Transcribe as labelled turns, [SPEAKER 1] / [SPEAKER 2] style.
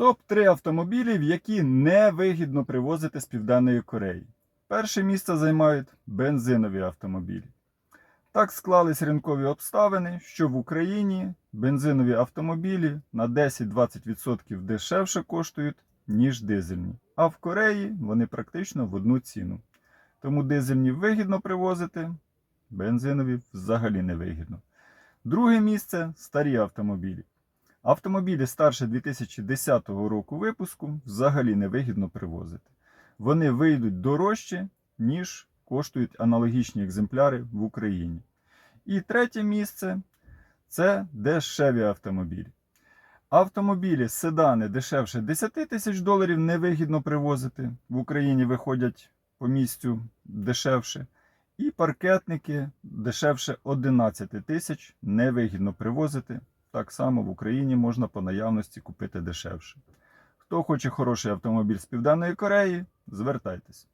[SPEAKER 1] Топ-3 автомобілів, які невигідно привозити з Південної Кореї. Перше місце займають бензинові автомобілі. Так склались ринкові обставини, що в Україні бензинові автомобілі на 10-20% дешевше коштують, ніж дизельні. А в Кореї вони практично в одну ціну. Тому дизельні вигідно привозити, бензинові взагалі не вигідно. Друге місце старі автомобілі. Автомобілі старше 2010 року випуску взагалі не вигідно привозити. Вони вийдуть дорожче, ніж коштують аналогічні екземпляри в Україні. І третє місце це дешеві автомобілі. Автомобілі, седани дешевше 10 тисяч доларів невигідно привозити. В Україні виходять по місцю дешевше. І паркетники дешевше 11 тисяч невигідно привозити. Так само в Україні можна по наявності купити дешевше. Хто хоче хороший автомобіль з Південної Кореї, звертайтесь.